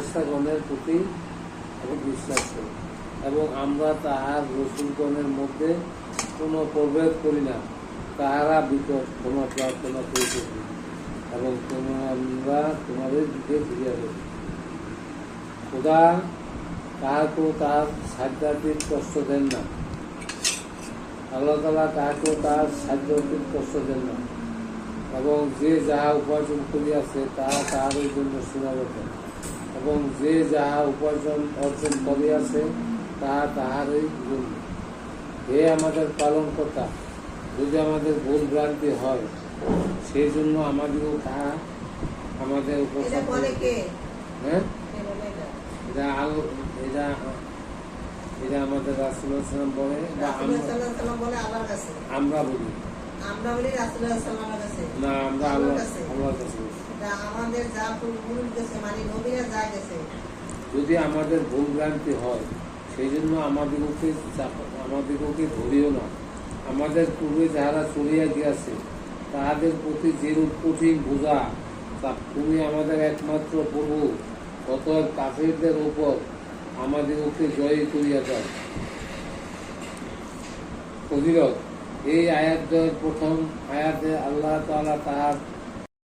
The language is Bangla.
ফেরেস্তাগণের প্রতি বিশ্বাস করি। এবং আমরা তাহার রসুলগণের মধ্যে কোনো প্রভেদ করি না। তাহারা বিপদ ক্ষমা প্রার্থনা করিতে করি এবং তোমরা তোমাদের দিকে ফিরিয়া দেব খোদা কাহাকেও তার সাধ্যাত্মিক কষ্ট দেন না। আল্লাহ তালা কাহাকেও তার সাধ্যাত্মিক কষ্ট দেন না। এবং যে যাহা উপার্জন করিয়াছে তাহা তাহারই জন্য সীমাবদ্ধ এবং যে যাহা উপার্জন অর্জন করিয়াছে তাহা তাহারই জন্য। হে আমাদের পালন কথা যদি আমাদের ভুল ভ্রান্তি হয় সেই জন্য আমাদেরও তাহা আমাদের হ্যাঁ? এটা? আল এটা এটা আমাদের রাসুলাম বলে আমরা- বলে। আমরা বলি রাসূলুল্লাহ সাল্লাল্লাহু আলাইহি কাছে না আমরা আল্লাহ আল্লাহর কাছে। আমাদের যা পূর্বপুরুষ গেছে মানে নবীরা যা গেছে। যদি আমাদের ভুল ভ্রান্তি হয় সেই জন্য আমাদিগকে চাপ- আমাদিগকে ধরিও না। আমাদের পূর্বে যাহারা চলিয়া গিয়াছে তাহাদের প্রতি যেরূপ কঠিন বোঝা তা তুমি আমাদের একমাত্র প্রভু। অতএব কাফেরদের উপর আমাদিগকে জয় করিয়া দাও। ফজিলত এই আয়াতের প্রথম আয়াতে আল্লাহ তাআলা তাহার